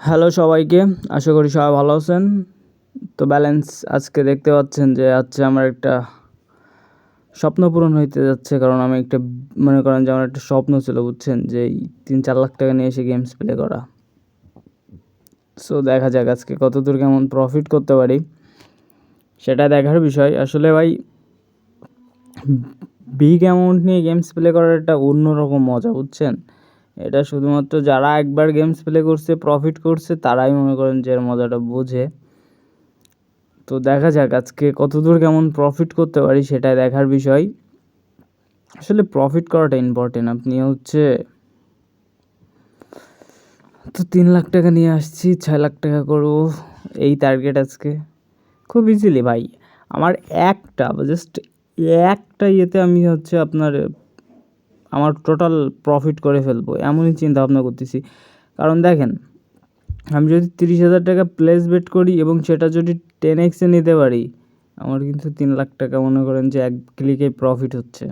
Hello সবাইকে, আশা করি সবাই ভালো আছেন। তো ব্যালেন্স আজকে দেখতে পাচ্ছেন যে আজকে আমার একটা স্বপ্ন পূরণ হইতে যাচ্ছে, কারণ আমি একটা, মনে করেন যে আমার একটা স্বপ্ন ছিল, বুঝছেন? যে এই তিন চার লাখ টাকা নিয়ে এসে গেমস প্লে করা। সো দেখা যাক আজকে কত দূর কেমন প্রফিট করতে পারি। সেটা দেখার বিষয়। আসলে ভাই বিগ অ্যামাউন্ট নিয়ে গেমস প্লে করার একটা অন্যরকম মজা, বুঝছেন? এটা শুধুমাত্র যারা একবার গেমস প্লে করছে প্রফিট করছে, তারাই মনে করেন যে এর মজাটা বোঝে। তো দেখা যাক আজকে কতদূর কেমন প্রফিট করতে পারি সেটাই দেখার বিষয়। আসলে প্রফিট করাটা ইম্পর্টেন্ট আপনি হচ্ছে তো তিন লাখ টাকা নিয়ে আসছি, ছয় লাখ টাকা করব, এই টার্গেট আজকে। খুব ইজিলি ভাই, আমার একটা জাস্ট একটা ইয়েতে আমি হচ্ছে আপনার আমার টোটাল প্রফিট করে ফেলব, এমনই চিন্তা ভাবনা করতেছি। কারণ দেখেন, আমি যদি তিরিশ হাজার টাকা প্লেস বেট করি এবং সেটা যদি টেন এক্সে নিতে পারি, আমার কিন্তু তিন লাখ টাকা মনে করেন যে এক ক্লিকে প্রফিট হচ্ছে।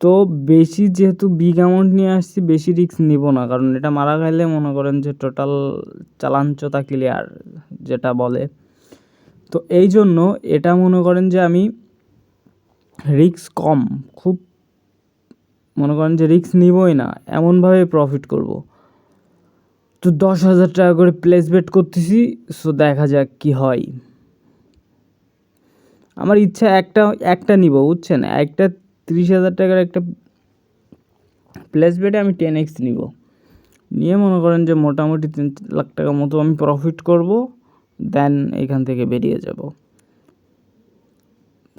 তো বেশি যেহেতু বিগ অ্যামাউন্ট নিয়ে আসছি, বেশি রিস্ক নিব না, কারণ এটা মারা গেলে মনে করেন যে টোটাল চালাঞ্চতা ক্লিয়ার যেটা বলে। তো এই জন্য এটা মনে করেন যে আমি রিস্ক কম, খুব মনে করেন যে রিস্ক নিবই না, এমনভাবে প্রফিট করব। তো দশ হাজার টাকা করে প্লেস করতেছি সো দেখা যাক কি হয়। আমার ইচ্ছা একটা একটা নিব, বুঝছেন? একটা তিরিশ হাজার টাকার একটা প্লেস আমি টেন এক্স নিব। নিয়ে মনে করেন যে মোটামুটি তিন লাখ টাকা মতো আমি প্রফিট করব দেন এখান থেকে বেরিয়ে যাব।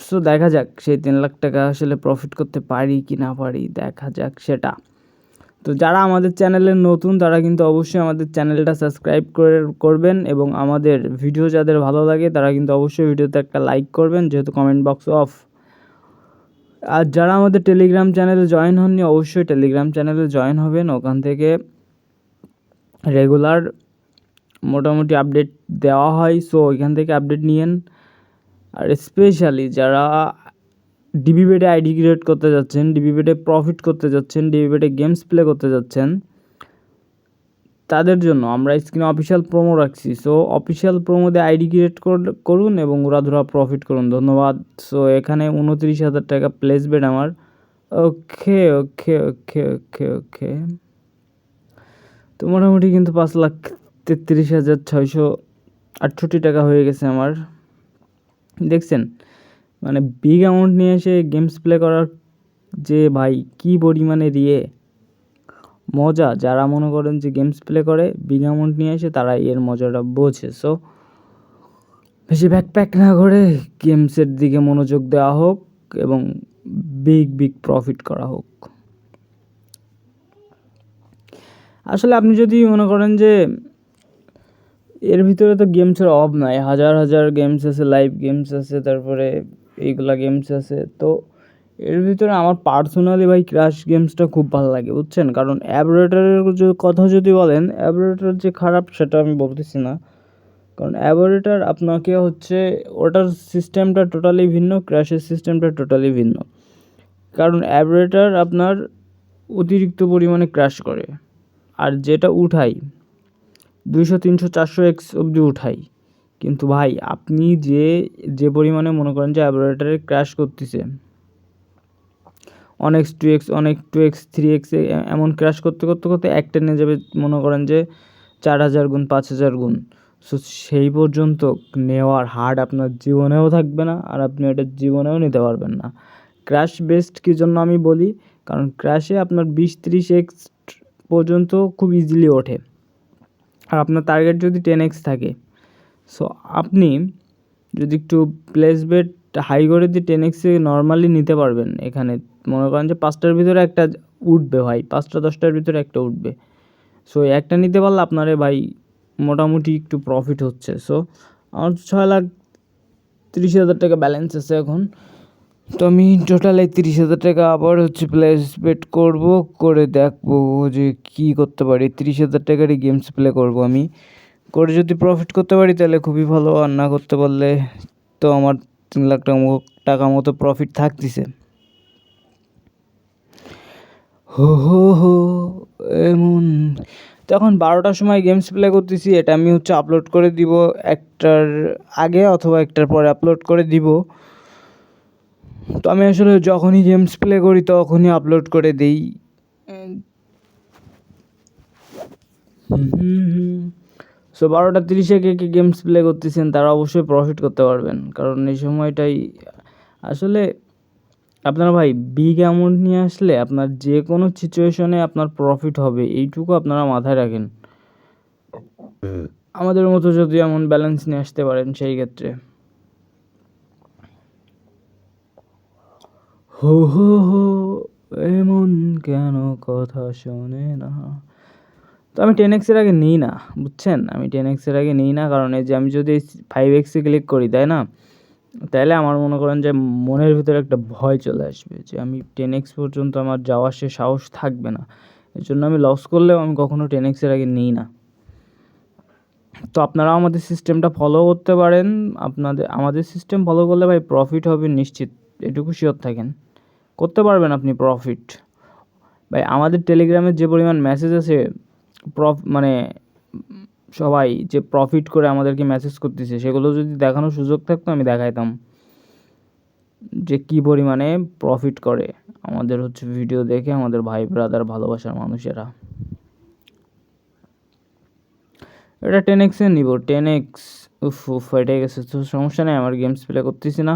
সো দেখা যাক সেই তিন লাখ টাকা আসলে প্রফিট করতে পারি কি না পারি, দেখা যাক সেটা। তো যারা আমাদের চ্যানেলে নতুন, তারা কিন্তু অবশ্যই আমাদের চ্যানেলটা সাবস্ক্রাইব করে করবেন এবং আমাদের ভিডিও যাদের ভালো লাগে, তারা কিন্তু অবশ্যই ভিডিওতে একটা লাইক করবেন, যেহেতু কমেন্ট বক্স অফ আর যারা আমাদের টেলিগ্রাম চ্যানেলে জয়েন হননি, অবশ্যই টেলিগ্রাম চ্যানেলে জয়েন হবেন। ওখান থেকে রেগুলার মোটামুটি আপডেট দেওয়া হয়। সো ওইখান থেকে আপডেট নিয়েন। আর স্পেশালি যারা ডিবি বেডে আইডি ক্রিয়েট করতে যাচ্ছেন ডিবি বেডে প্রফিট করতে যাচ্ছেন ডিবি বেডে গেমস প্লে করতে যাচ্ছেন, তাদের জন্য আমরা স্ক্রিনে অফিসিয়াল প্রোমো রাখছি। সো অফিসিয়াল প্রোমোতে আইডি ক্রিয়েট করুন এবং উড়াধুরা প্রফিট করুন। ধন্যবাদ। সো এখানে উনত্রিশ হাজার টাকা প্লেসবেড আমার। ওকে ওকে ওকে ওকে ওকে তো মোটামুটি কিন্তু পাঁচ লাখ তেত্রিশ হাজার ছয়শো আটষট্টি টাকা হয়ে গেছে আমার। দেখছেন? মানে বিগ অ্যামাউন্ট নিয়ে এসে গেমস প্লে করার যে ভাই কী পরিমাণে রিয়ে, মজা, যারা মনে করেন যে গেমস প্লে করে বিগ অ্যামাউন্ট নিয়ে এসে তারা এর মজাটা বোঝে। সো বেশি ব্যাকপ্যাক না করে গেমসের দিকে মনোযোগ দেওয়া হোক এবং বিগ বিগ প্রফিট করা হোক। আসলে আপনি যদি মনে করেন যে এর ভিতরে তো গেমসের অভাব নাই। হাজার হাজার গেমস আছে লাইভ গেমস আছে, তারপরে এইগুলা গেমস আছে। তো এর ভিতরে আমার পার্সোনালি ভাই ক্রাশ গেমসটা খুব ভালো লাগে, বুঝছেন? কারণ অ্যাবরেটারের কথা যদি বলেন অ্যাবরেটার যে খারাপ সেটা আমি বলতেছি না। কারণ অ্যাবরেটার আপনাকে হচ্ছে ওটার সিস্টেমটা টোটালি ভিন্ন ক্র্যাশের সিস্টেমটা টোটালি ভিন্ন। কারণ অ্যাবরেটার আপনার অতিরিক্ত পরিমাণে ক্র্যাশ করে। আর যেটা উঠাই দুইশো, তিনশো, চারশো এক্স অবধি উঠাই। কিন্তু ভাই, আপনি যে যে পরিমাণে মনে করেন যে অ্যাবরেটারে ক্র্যাশ করতেছে, অনেক টু এক্স অনেক টু এক্স থ্রি এক্স এমন ক্র্যাশ করতে করতে করতে একটা নিয়ে যাবে মনে করেন যে চার হাজার গুণ, পাঁচ হাজার গুণ। সো সেই পর্যন্ত নেওয়ার হার্ড আপনার জীবনেও থাকবে না আর আপনি ওটা জীবনেও নিতে পারবেন না। ক্র্যাশ বেস্ট কী জন্য আমি বলি? কারণ ক্র্যাশে আপনার বিশ, ত্রিশ এক্স পর্যন্ত খুব ইজিলি ওঠে। আর আপনার টার্গেট যদি টেন এক্স থাকে সো আপনি যদি একটু প্লেস বেট হাই করে দিয়ে টেন এক্সে নর্মালি নিতে পারবেন এখানে। মনে করেন যে পাঁচটার ভিতরে একটা উঠবে ভাই, পাঁচটা দশটার ভিতরে একটা উঠবে। সো একটা নিতে পারলে আপনারে ভাই মোটামুটি একটু প্রফিট হচ্ছে। সো আমার ছয় লাখ তিরিশ হাজার টাকা ব্যালেন্স আছে এখন। তো আমি টোটাল এই তিরিশ হাজার টাকা আবার হচ্ছে প্লেস বেট করব, করে দেখব যে কি করতে পারি। তিরিশ হাজার টাকারই গেমস প্লে করব আমি। করে যদি প্রফিট করতে পারি তাহলে খুবই ভালো, আর না করতে পারলে তো আমার তিন লাখ টাকা টাকা মতো প্রফিট থাকতেছে। হো হো হো, এমন। তো এখন বারোটার সময় গেমস প্লে করতেছি, এটা আমি হচ্ছে আপলোড করে দিব একটার আগে অথবা একটার পরে আপলোড করে দিব। তো আমি আসলে যখনই গেমস প্লে করি তখনই আপলোড করে দিই। সো বারোটা তিরিশে কে কে গেমস প্লে করতেছেন তারা অবশ্যই প্রফিট করতে পারবেন। কারণ এই সময়টাই আসলে আপনারা ভাই বিগ অ্যামাউন্ট নিয়ে আসলে আপনার যে কোনো সিচুয়েশনে আপনার প্রফিট হবে। এইটুকু আপনারা মাথায় রাখেন। আমাদের মতো যদি এমন ব্যালেন্স নিয়ে আসতে পারেন সেই ক্ষেত্রে। হো হো হো, এমন কেন কথা শোনে না? তো আমি টেন এক্সের আগে নিই না, বুঝছেন? আমি টেন এক্সের আগে নিই না, কারণ এই যে আমি যদি ফাইভ এক্সে ক্লিক করি, তাই না? তাহলে আমার মনে করেন যে মনের ভিতরে একটা ভয় চলে আসবে যে আমি টেন এক্স পর্যন্ত আমার যাওয়ার সে সাহস থাকবে না। এর জন্য আমি লস করলেও আমি কখনো টেন এক্সের আগে নিই না। তো আপনারাও আমাদের সিস্টেমটা ফলো করতে পারেন। আপনাদের, আমাদের সিস্টেম ফলো করলে ভাই প্রফিট হবে নিশ্চিত। এটুকু শিওর থাকেন। করতে পারবেন আপনি প্রফিট ভাই, আমাদের টেলিগ্রামের যে পরিমাণ মেসেজ আছে প্রফ মানে সবাই যে প্রফিট করে আমাদেরকে মেসেজ করতেছে, সেগুলো যদি দেখানোর সুযোগ থাকতো, আমি দেখাইতাম। যে কী পরিমাণে প্রফিট করে আমাদের হচ্ছে ভিডিও দেখে, আমাদের ভাই ব্রাদার ভালোবাসার মানুষেরা। এটা টেন এক্সে নিব টেন এক্স উফ উফ, এটাই গেছে, তো সমস্যা নেই, আমার গেমস প্লে করতেছি না।